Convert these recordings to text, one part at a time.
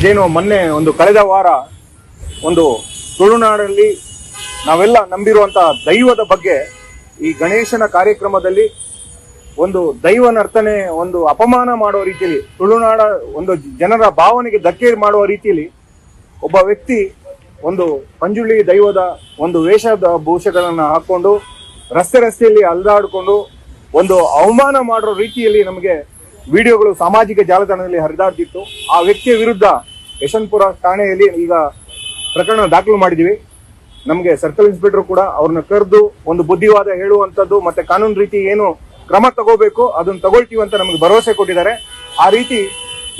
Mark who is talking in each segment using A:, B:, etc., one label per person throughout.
A: ಇದೇನು ಮೊನ್ನೆ ಒಂದು ಕಳೆದ ವಾರ ಒಂದು ತುಳುನಾಡಲ್ಲಿ ನಾವೆಲ್ಲ ನಂಬಿರುವಂತಹ ದೈವದ ಬಗ್ಗೆ ಈ ಗಣೇಶನ ಕಾರ್ಯಕ್ರಮದಲ್ಲಿ ಒಂದು ದೈವ ನರ್ತನೆ ಒಂದು ಅಪಮಾನ ಮಾಡುವ ರೀತಿಯಲ್ಲಿ, ತುಳುನಾಡ ಒಂದು ಜನರ ಭಾವನೆಗೆ ಧಕ್ಕೆ ಮಾಡುವ ರೀತಿಯಲ್ಲಿ ಒಬ್ಬ ವ್ಯಕ್ತಿ ಒಂದು ಪಂಜುಳಿ ದೈವದ ಒಂದು ವೇಷದ ಭೂಷಗಳನ್ನು ಹಾಕೊಂಡು ರಸ್ತೆ ರಸ್ತೆಯಲ್ಲಿ ಅಲ್ದಾಡಿಕೊಂಡು ಒಂದು ಅವಮಾನ ಮಾಡೋ ರೀತಿಯಲ್ಲಿ ನಮಗೆ ವಿಡಿಯೋಗಳು ಸಾಮಾಜಿಕ ಜಾಲತಾಣದಲ್ಲಿ ಹರಿದಾಡ್ತಿತ್ತು. ಆ ವ್ಯಕ್ತಿಯ ವಿರುದ್ಧ ಯಶವಂತಪುರ ಠಾಣೆಯಲ್ಲಿ ಈಗ ಪ್ರಕರಣ ದಾಖಲು ಮಾಡಿದೀವಿ ನಮಗೆ ಸರ್ಕಲ್ ಇನ್ಸ್ಪೆಕ್ಟರ್ ಕೂಡ ಅವ್ರನ್ನ ಕರೆದು ಒಂದು ಬುದ್ಧಿವಾದ ಹೇಳುವಂಥದ್ದು ಮತ್ತೆ ಕಾನೂನು ರೀತಿ ಏನು ಕ್ರಮ ತಗೋಬೇಕು, ಅದನ್ನ ತಗೊಳ್ತೀವಿ ಅಂತ ನಮಗೆ ಭರವಸೆ ಕೊಟ್ಟಿದ್ದಾರೆ. ಆ ರೀತಿ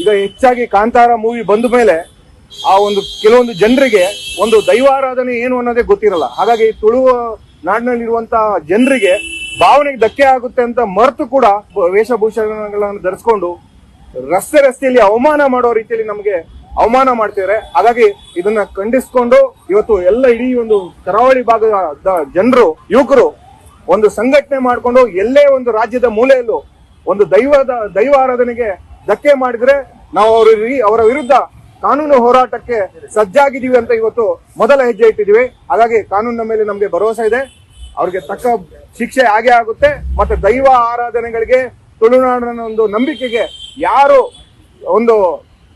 A: ಈಗ ಹೆಚ್ಚಾಗಿ ಕಾಂತಾರ ಮೂವಿ ಬಂದ ಮೇಲೆ ಆ ಒಂದು ಕೆಲವೊಂದು ಜನರಿಗೆ ಒಂದು ದೈವಾರಾಧನೆ ಏನು ಅನ್ನೋದೇ ಗೊತ್ತಿರಲ್ಲ. ಹಾಗಾಗಿ ತುಳುವ ನಾಡಿನಲ್ಲಿರುವಂತಹ ಜನರಿಗೆ ಭಾವನೆಗೆ ಧಕ್ಕೆ ಆಗುತ್ತೆ ಅಂತ ಮರೆತು ಕೂಡ ವೇಷಭೂಷಣಗಳನ್ನು ಧರಿಸ್ಕೊಂಡು ರಸ್ತೆ ರಸ್ತೆಯಲ್ಲಿ ಅವಮಾನ ಮಾಡೋ ರೀತಿಯಲ್ಲಿ ನಮಗೆ ಅವಮಾನ ಮಾಡ್ತಿದ್ದಾರೆ ಹಾಗಾಗಿ ಇದನ್ನ ಖಂಡಿಸ್ಕೊಂಡು ಇವತ್ತು ಎಲ್ಲ ಇಡೀ ಒಂದು ಕರಾವಳಿ ಭಾಗದ ಜನರು, ಯುವಕರು ಒಂದು ಸಂಘಟನೆ ಮಾಡಿಕೊಂಡು ಎಲ್ಲೇ ಒಂದು ರಾಜ್ಯದ ಮೂಲೆಯಲ್ಲೂ ಒಂದು ದೈವದ, ದೈವ ಆರಾಧನೆಗೆ ಧಕ್ಕೆ ಮಾಡಿದ್ರೆ ನಾವು ಅವರು ಅವರ ವಿರುದ್ಧ ಕಾನೂನು ಹೋರಾಟಕ್ಕೆ ಸಜ್ಜಾಗಿದ್ದೀವಿ ಅಂತ ಇವತ್ತು ಮೊದಲ ಹೆಜ್ಜೆ ಇಟ್ಟಿದ್ದೀವಿ. ಹಾಗಾಗಿ ಕಾನೂನಿನ ಮೇಲೆ ನಮಗೆ ಭರವಸೆ ಇದೆ. ಅವ್ರಿಗೆ ತಕ್ಕ ಶಿಕ್ಷೆ ಆಗೇ ಆಗುತ್ತೆ. ಮತ್ತೆ ದೈವ ಆರಾಧನೆಗಳಿಗೆ ತುಳುನಾಡಿನ ಒಂದು ನಂಬಿಕೆಗೆ ಯಾರು ಒಂದು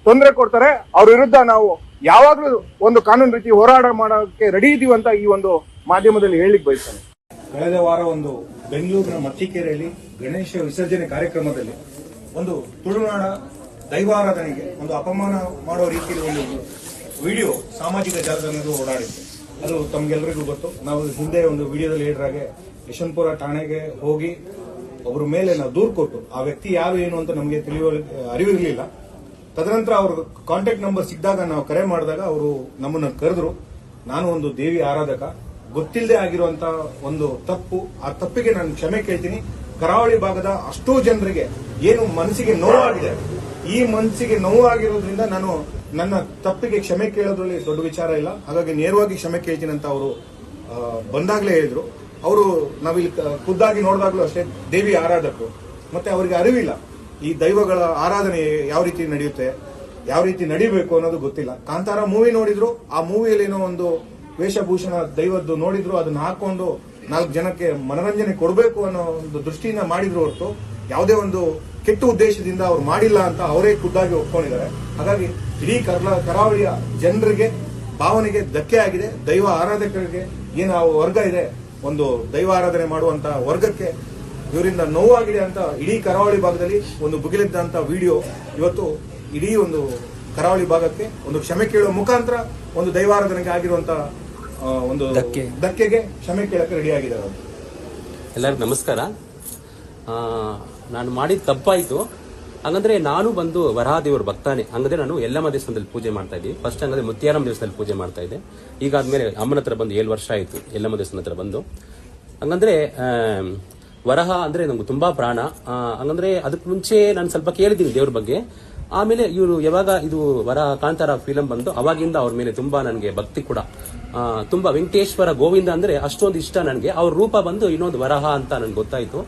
A: ತೊಂದರೆ ಕೊಡ್ತಾರೆ. ಅವ್ರ ವಿರುದ್ಧ ನಾವು ಯಾವಾಗಲೂ ಒಂದು ಕಾನೂನು ರೀತಿ ಹೋರಾಟ ಮಾಡೋಕ್ಕೆ ರೆಡಿ ಇದೀವಿ ಅಂತ ಈ ಒಂದು ಮಾಧ್ಯಮದಲ್ಲಿ ಹೇಳಲಿಕ್ಕೆ ಬಯಸ್ತಾನೆ. ಕಳೆದ ವಾರ ಒಂದು ಬೆಂಗಳೂರಿನ ಮತ್ತಿಕೆರೆಯಲ್ಲಿ ಗಣೇಶ ವಿಸರ್ಜನೆ ಕಾರ್ಯಕ್ರಮದಲ್ಲಿ ಒಂದು ತುಳುನಾಡ ದೈವಾರಾಧನೆಗೆ ಒಂದು ಅಪಮಾನ ಮಾಡೋ ರೀತಿಯಲ್ಲಿ ಒಂದು ವಿಡಿಯೋ ಸಾಮಾಜಿಕ ಜಾಲತಾಣದಲ್ಲಿ ಓಡಾಡಿತ್ತು ಅದು ತಮ್ಗೆಲ್ಲರಿಗೂ ಗೊತ್ತು. ನಾವು ಹಿಂದೆ ಒಂದು ವಿಡಿಯೋದಲ್ಲಿ ಹೇಳಿದ್ರಾಗೆ ಯಶವಂತಪುರ ಠಾಣೆಗೆ ಹೋಗಿ ಒಬ್ಬರ ಮೇಲೆ ನಾವು ದೂರು ಕೊಟ್ಟು ಆ ವ್ಯಕ್ತಿ ಯಾರು ಏನು ಅಂತ ನಮಗೆ ತಿಳಿಯುವ ಅರಿವಿರಲಿಲ್ಲ. ತದನಂತರ ಅವ್ರ ಕಾಂಟ್ಯಾಕ್ಟ್ ನಂಬರ್ ಸಿಕ್ಕಿದಾಗ ನಾವು ಕರೆ ಮಾಡಿದಾಗ ಅವರು ನಮ್ಮನ್ನ ಕರೆದ್ರು. ನಾನು ಒಂದು ದೇವಿ ಆರಾಧಕ. ಗೊತ್ತಿಲ್ಲದೆ ಆಗಿರುವಂತ ಒಂದು ತಪ್ಪು. ಆ ತಪ್ಪಿಗೆ ನಾನು ಕ್ಷಮೆ ಕೇಳ್ತೀನಿ. ಕರಾವಳಿ ಭಾಗದ ಅಷ್ಟೋ ಜನರಿಗೆ ಏನು ಮನಸ್ಸಿಗೆ ನೋವಾಗಿದೆ. ಈ ಮನಸ್ಸಿಗೆ ನೋವಾಗಿರೋದ್ರಿಂದ ನಾನು ನನ್ನ ತಪ್ಪಿಗೆ ಕ್ಷಮೆ ಕೇಳೋದ್ರಲ್ಲಿ ದೊಡ್ಡ ವಿಚಾರ ಇಲ್ಲ. ಹಾಗಾಗಿ ನೇರವಾಗಿ ಕ್ಷಮೆ ಕೇಳ್ತೀನಿ ಅಂತ ಅವರು ಬಂದಾಗಲೇ ಹೇಳಿದ್ರು. ಅವರು ನಾವಿಲ್ಲಿ ಖುದ್ದಾಗಿ ನೋಡಿದಾಗಲೂ ಅಷ್ಟೇ ದೇವಿ ಆರಾಧಕರು. ಮತ್ತೆ ಅವರಿಗೆ ಅರಿವಿಲ್ಲ. ಈ ದೈವಗಳ ಆರಾಧನೆ ಯಾವ ರೀತಿ ನಡೆಯುತ್ತೆ, ಯಾವ ರೀತಿ ನಡಿಬೇಕು ಅನ್ನೋದು ಗೊತ್ತಿಲ್ಲ. ಕಾಂತಾರ ಮೂವಿ ನೋಡಿದ್ರು, ಆ ಮೂವಿಯಲ್ಲಿ ಏನೋ ಒಂದು ವೇಷಭೂಷಣ ದೈವದ್ದು ನೋಡಿದ್ರು, ಅದನ್ನ ಹಾಕೊಂಡು ನಾಲ್ಕು ಜನಕ್ಕೆ ಮನರಂಜನೆ ಕೊಡಬೇಕು ಅನ್ನೋ ಒಂದು ದೃಷ್ಟಿಯಿಂದ ಮಾಡಿದ್ರು ಹೊರತು ಯಾವುದೇ ಒಂದು ಕೆಟ್ಟ ಉದ್ದೇಶದಿಂದ ಅವ್ರು ಮಾಡಿಲ್ಲ ಅಂತ ಅವರೇ ಖುದ್ದಾಗಿ ಒಪ್ಕೊಂಡಿದ್ದಾರೆ. ಹಾಗಾಗಿ ಇಡೀ ಕರ್ಲ, ಕರಾವಳಿಯ ಜನರಿಗೆ ಭಾವನೆಗೆ ಧಕ್ಕೆ ಆಗಿದೆ. ದೈವ ಆರಾಧಕರಿಗೆ ಏನು ಆ ವರ್ಗ ಇದೆ, ಒಂದು ದೈವ ಆರಾಧನೆ ಮಾಡುವಂತಹ ವರ್ಗಕ್ಕೆ ಇವರಿಂದ ನೋವಾಗಿದೆ ಅಂತ ಇಡೀ ಕರಾವಳಿ ಭಾಗದಲ್ಲಿ ಒಂದು ಬುಗಿಲೆದ್ದಂತ ವಿಡಿಯೋ. ಇವತ್ತು ಇಡೀ ಒಂದು ಕರಾವಳಿ ಭಾಗಕ್ಕೆ ಒಂದು ಕ್ಷಮೆ ಕೇಳುವ ಮುಖಾಂತರ ಒಂದು ದೈವಾರಾಧನೆಗೆ ಆಗಿರುವಂತ ಒಂದು
B: ಧಕ್ಕೆ.
A: ಧಕ್ಕೆಗೆ ಕ್ಷಮೆ ಕೇಳಕ್ಕೆ ರೆಡಿ ಆಗಿದ್ದಾರೆ
B: ಎಲ್ಲರಿಗೂ ನಮಸ್ಕಾರ. ನಾನು ಮಾಡಿದ ತಪ್ಪಾಯ್ತು. ಹಂಗಂದ್ರೆ ನಾನು ಬಂದು ವರಹಾದೇವ್ರ ಭಕ್ತಾನೆ. ಹಂಗಂದ್ರೆ ನಾನು ಎಲ್ಲಮ್ಮ ದೇವಸ್ಥಾನದಲ್ಲಿ ಪೂಜೆ ಮಾಡ್ತಾ ಇದ್ದೀನಿ ಫಸ್ಟ್ ಹಂಗಂದ್ರೆ ಮುತ್ಯಾರಮ್ಮ ದೇವಸ್ಥಾನದಲ್ಲಿ ಪೂಜೆ ಮಾಡ್ತಾ ಇದ್ದೆ. ಈಗಾದ್ಮೇಲೆ ಅಮ್ಮನ ಹತ್ರ ಬಂದು ಏಳು ವರ್ಷ ಆಯ್ತು ಎಲ್ಲಮ್ಮ ದೇವಸ್ಥಾನ ಹತ್ರ ಬಂದು. ಹಂಗಂದ್ರೆ ವರಹ ಅಂದ್ರೆ ನಮ್ಗೆ ತುಂಬಾ ಪ್ರಾಣ. ಹಂಗಂದ್ರೆ ಅದಕ್ಕೆ ಮುಂಚೆ ನಾನು ಸ್ವಲ್ಪ ಕೇಳಿದ್ದೀನಿ ದೇವ್ರ ಬಗ್ಗೆ. ಆಮೇಲೆ ಇವರು ಯಾವಾಗ ಇದು ವರ ಕಾಂತಾರ ಫಿಲಂ ಬಂದು ಅವಾಗಿಂದ ಅವ್ರ ಮೇಲೆ ತುಂಬಾ ನನಗೆ ಭಕ್ತಿ ಕೂಡ. ತುಂಬಾ ವೆಂಕಟೇಶ್ವರ ಗೋವಿಂದ ಅಂದ್ರೆ ಅಷ್ಟೊಂದು ಇಷ್ಟ ನನಗೆ. ಅವ್ರ ರೂಪ ಬಂದು ಇನ್ನೊಂದು ವರಹ ಅಂತ ನನ್ಗೆ ಗೊತ್ತಾಯ್ತು.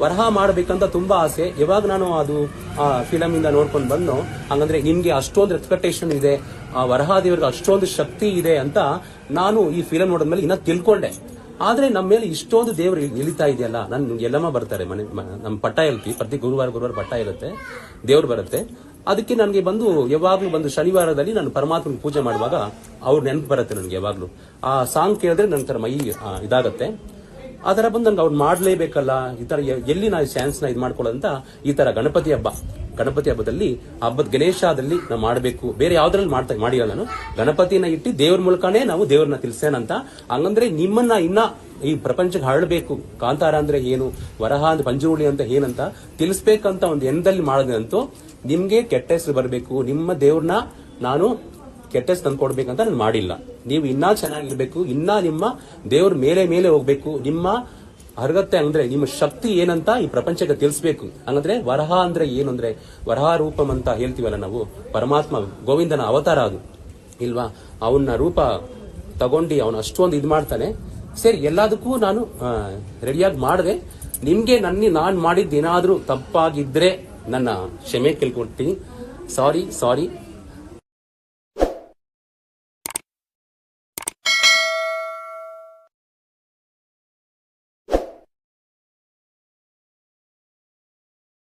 B: ವರಹ ಮಾಡ್ಬೇಕಂತ ತುಂಬಾ ಆಸೆ. ಯಾವಾಗ ನಾನು ಅದು, ಆ ಫಿಲಂ ಇಂದ ನೋಡ್ಕೊಂಡು ಬಂದು, ಹಂಗಂದ್ರೆ ನಿಮ್ಗೆ ಅಷ್ಟೊಂದು ಎಕ್ಸ್ಪೆಕ್ಟೇಷನ್ ಇದೆ. ಆ, ವರಹ ದೇವರಿಗೆ ಅಷ್ಟೊಂದು ಶಕ್ತಿ ಇದೆ ಅಂತ ನಾನು ಈ ಫಿಲಂ ನೋಡಿದ್ಮೇಲೆ ಇನ್ನ ತಿಳ್ಕೊಂಡೆ. ಆದ್ರೆ ನಮ್ಮ ಮೇಲೆ ಇಷ್ಟೊಂದು ದೇವರು ಇಳಿತಾ ಇದೆಯಲ್ಲ, ನನ್ ಎಲ್ಲಮ್ಮ ಬರ್ತಾರೆ ಮನೆ ನಮ್ಮ ಪಟ್ಟ ಇರ್ತೀವಿ ಪ್ರತಿ ಗುರುವಾರ ಗುರುವಾರ ಪಟ್ಟ ಇರುತ್ತೆ, ದೇವ್ರು ಬರುತ್ತೆ. ಅದಕ್ಕೆ ನನಗೆ ಬಂದು ಯಾವಾಗ್ಲೂ ಬಂದು ಶನಿವಾರದಲ್ಲಿ ನಾನು ಪರಮಾತ್ಮನ ಪೂಜೆ ಮಾಡುವಾಗ ಅವ್ರ ನೆನಪು ಬರುತ್ತೆ ನನಗೆ ಯಾವಾಗ್ಲೂ. ಆ ಸಾಂಗ್ ಕೇಳಿದ್ರೆ ನನ್ನ ಥರ ಮೈ ಇದಾಗತ್ತೆ. ಆ ತರ ಬಂದು ಅವ್ರು ಮಾಡ್ಲೇಬೇಕಲ್ಲ, ಈ ಥರ ಎಲ್ಲಿ ನಾವು ಚಾನ್ಸ್ನ ಇದು ಮಾಡ್ಕೊಳ್ಳೋದಂತ ಈ ಥರ ಗಣಪತಿ ಹಬ್ಬ. ಗಣಪತಿ ಹಬ್ಬದಲ್ಲಿ ಹಬ್ಬದ ಗಣೇಶದಲ್ಲಿ ನಾವು ಮಾಡಬೇಕು. ಬೇರೆ ಯಾವ್ದ್ರಲ್ಲಿ ಮಾಡ್ತಾ ಮಾಡಿಲ್ಲ ನಾನು. ಗಣಪತಿನ ಇಟ್ಟು ದೇವ್ರ ಮೂಲಕನೇ ನಾವು ದೇವ್ರನ್ನ ತಿಳಿಸೇನಂತ ಹಂಗಂದ್ರೆ ನಿಮ್ಮನ್ನ ಇನ್ನ ಈ ಪ್ರಪಂಚಕ್ಕೆ ಹರಡಬೇಕು ಕಾಂತಾರ ಅಂದ್ರೆ ಏನು, ವರಹ ಅಂದ್ರೆ ಪಂಜುರುಳಿ ಅಂತ ಏನಂತ ತಿಳಿಸ್ಬೇಕಂತ ಒಂದು ಎಂದಲ್ಲಿ ಮಾಡಿದೆ ಅಂತೂ ನಿಮ್ಗೆ ಕೆಟ್ಟ ಹೆಸರು ಬರಬೇಕು. ನಿಮ್ಮ ದೇವ್ರನ್ನ ನಾನು ಕೆಟ್ಟ ತಂದು ಕೊಡ್ಬೇಕಂತ ನಾನು ಮಾಡಿಲ್ಲ. ನೀವು ಇನ್ನೂ ಚೆನ್ನಾಗಿರ್ಬೇಕು, ಇನ್ನ ನಿಮ್ಮ ದೇವ್ರ ಮೇಲೆ ಮೇಲೆ ಹೋಗ್ಬೇಕು, ನಿಮ್ಮ ಅರ್ಹತೆ ಅಂದ್ರೆ ನಿಮ್ಮ ಶಕ್ತಿ ಏನಂತ ಈ ಪ್ರಪಂಚಕ್ಕೆ ತಿಳಿಸ್ಬೇಕು. ಹಂಗಂದ್ರೆ ವರಹ ಅಂದ್ರೆ ಏನು ಅಂದ್ರೆ ವರಹ ರೂಪಂ ಅಂತ ಹೇಳ್ತೀವಲ್ಲ ನಾವು, ಪರಮಾತ್ಮ, ಗೋವಿಂದನ ಅವತಾರ ಅದು. ಇಲ್ವಾ? ಅವನ ರೂಪ ತಗೊಂಡು ಅವನು ಅಷ್ಟೊಂದು ಇದು ಮಾಡ್ತಾನೆ. ಸರಿ, ಎಲ್ಲದಕ್ಕೂ ನಾನು ರೆಡಿಯಾಗಿ ಮಾಡಿದೆ. ನಿಮ್ಗೆ ನನ್ನ ನಾನು ಮಾಡಿದ್ದೇನಾದ್ರೂ ತಪ್ಪಾಗಿದ್ರೆ ನನ್ನ ಕ್ಷಮೆ ಕೇಳ್ಕೊಡ್ತೀನಿ. ಸಾರಿ ಸಾರಿ